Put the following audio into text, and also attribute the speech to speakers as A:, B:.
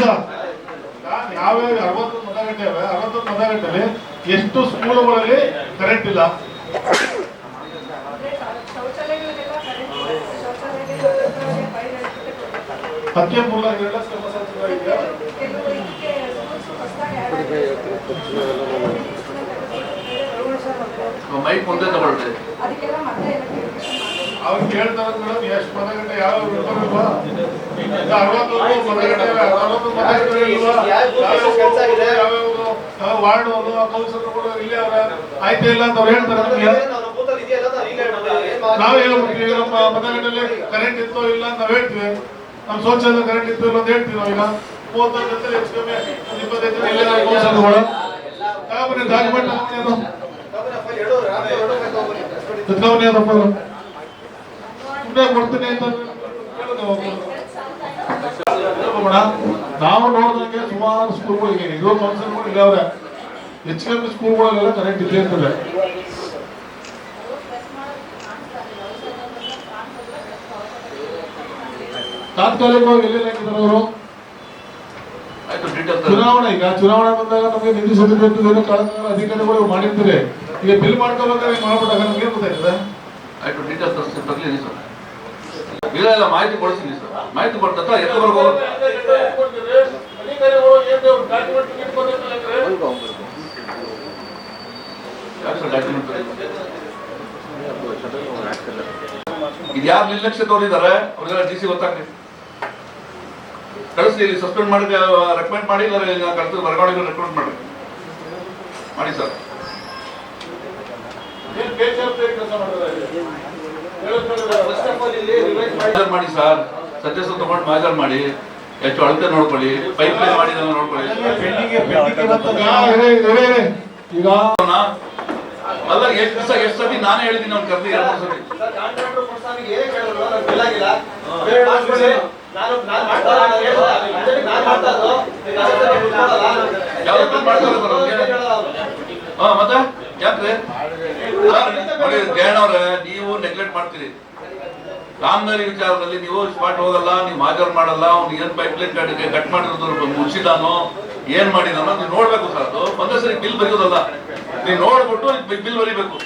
A: ರಮೇಶ ನಾವೇ ಅರವತ್ತೊಂದು ಮತಗಟ್ಟೆ ಅರವತ್ತೊಂದು ಮತಗಟ್ಟೆಯಲ್ಲಿ ಎಷ್ಟು ಸ್ಕೂಲುಗಳಲ್ಲಿ ಕರೆಂಟ್ ಇಲ್ಲ. ಮೂಲ.
B: ಮೈಕ್ ಮುಂದೆ ತಗೊಳ್ರಿ
A: ಅವ್ರು ಕೇಳ್ತಾರೆ ಮೇಡಮ್ ಎಷ್ಟು ಮತಗಟ್ಟೆ ಯಾವ ಇಲ್ವಾ ಅರವತ್ತೊಂದು ಮತಗಟ್ಟೆ ಇವೆ, ಅರವತ್ತೊಂದು ಮತಗಟ್ಟೆ ಇಲ್ವಾ ಯಾವ ವಾರ್ಡ್ ಅವರು ಕೌನ್ಸಿಲರ್ಗಳು ಇಲ್ಲೇ ಅವ್ರ ಆಯ್ತು ಇಲ್ಲ ಅಂತ ಅವ್ರು ಹೇಳ್ತಾರೆ ನಮ್ಗೆ. ನಾವು ನಮ್ಮ ಮತಗಟ್ಟೆಯಲ್ಲಿ ಕರೆಂಟ್ ಇತ್ತೋ ಇಲ್ಲ ಅಂತ ನಾವ್ ಹೇಳ್ತೀವಿ. ನಮ್ಮ ಶೌಚಾಲಯ ಕರೆಂಟ್ ಇತ್ತು ಇಲ್ಲ ಅಂತ ಹೇಳ್ತೀವಿ ನಾವೀಗ. ಮೂವತ್ತೊಂದು ಜೊತೆ ಹೆಚ್ಚು ಕಮ್ಮಿ ಒಂದು ಇಪ್ಪತ್ತೈದು ಜನ ಇಲ್ಲೇ ನಾವು ಕೌನ್ಸಿಲರ್ಗಳು ಡಾಕ್ಯುಮೆಂಟ್ ಅದಪ್ಪ. ಸುಮ್ಮನೆ ಕೊಡ್ತೀನಿ ಅಂತ. ನಾವು ನೋಡಿದಂಗೆ ಸುಮಾರು ಸ್ಕೂಲ್ಗಳಿಗೆ ಇದು ಕೌನ್ಸಿಲ್ಗಳು ಇಲ್ಲ ಅವ್ರೆ. ಹೆಚ್ಚು ಕಮ್ಮಿ ಸ್ಕೂಲ್ಗಳಲ್ಲೆಲ್ಲ ಕರೆಂಟ್ ಇದ್ದೇ ಇರ್ತದೆ ತಾತ್ಕಾಲಿಕವಾಗಿ ಎಲ್ಲಿ ಅವರು? ಚುನಾವಣೆ ಈಗ. ಚುನಾವಣೆ ಬಂದಾಗ ನಮಗೆ ನಿಧಿ ಸದುಪಯೋಗ ಕಳೆದ ಅಧಿಕಾರಿಗಳು ಮಾಡಿರ್ತಾರೆ. ಈಗ ಬಿಲ್ ಮಾಡ್ಕೋಬೇಕಾದ್ರೆ ಮಾಡ್ಬಿಟ್ಟಾಗ ನಮ್ಗೆ ಗೊತ್ತಾಯ್ತದೆ
B: ಆಯ್ತು ಡೀಟೇಲ್ಸ್ ತರಿಸಿ ಇಲ್ಲ ಮಾಹಿತಿ ಕೊಡ್ತೀನಿ ಸರ್. ಮಾಹಿತಿ ಕೊಡ್ತಾ ಎತ್ತು ಬರ್ಬೋದು ಯಾಕೆ ಸರ್ ಡಾಕ್ಯುಮೆಂಟ್ ಇದು ಯಾರು ನಿರ್ಲಕ್ಷ್ಯ ತೋರಿದ್ದಾರೆ ಅವ್ರಿಗೆಲ್ಲ ಡಿ ಸಿ ಗೊತ್ತಾಗ್ಲಿ. ಕಳಿಸಿ ಇಲ್ಲಿ ಸಸ್ಪೆಂಡ್ ಮಾಡಿ ರೆಕಮೆಂಡ್ ಮಾಡಿ ಇಲ್ಲ ಕಳಿಸಿ ವರ್ಗಾವಣೆಗೆ ರೆಕಮೆಂಡ್ ಮಾಡಿ. ಮಾಡಿ ಸರ್. ಮಾಜರ್ ಮಾಡಿ ಸರ್. ಸತ್ಯಸ್ಥ ತಗೊಂಡು ಮಾಜರ್ ಮಾಡಿ. ಹೆಚ್ಚು ಅಳತೆ ನೋಡ್ಕೊಳ್ಳಿ. ಪೈಪ್ ಲೈನ್ ಮಾಡಿ ನೋಡ್ಕೊಳ್ಳಿ. ಅಲ್ಲ ಎಷ್ಟು ದಿವಸ, ಎಷ್ಟು ಸತಿ ನಾನೇ ಹೇಳಿದ್ದೀನಿ ಅವ್ನು ಕರ್ದಿ, ಎರಡು ಮತ್ತೆ? ಯಾಕ್ರಿ? ಜಯಣ್ಣವ್ರೆ ನೀವು ನೆಗ್ಲೆಕ್ಟ್ ಮಾಡ್ತೀರಿ. ಕಾಮಗಾರಿ ವಿಚಾರದಲ್ಲಿ ನೀವು ಸ್ಪಾಟ್ ಹೋಗಲ್ಲ ನೀವು ಹಾಜರು ಮಾಡಲ್ಲ, ಅವ್ನು ಏನ್ ಪೈಪ್ ಲೈನ್ ಕಟ್ ಮಾಡಿರೋದು ಮುಚ್ಚಿದಾನೋ ಏನ್ ಮಾಡಿದಾನೋ ನೀವು ನೋಡ್ಬೇಕು ಸರ್ ಅದು. ಒಂದೇ ಸರಿ ಬಿಲ್ ಬರೆಯೋದಲ್ಲ. ನೀವು ನೋಡ್ಬಿಟ್ಟು ಬಿಲ್ ಬರಿಬೇಕು.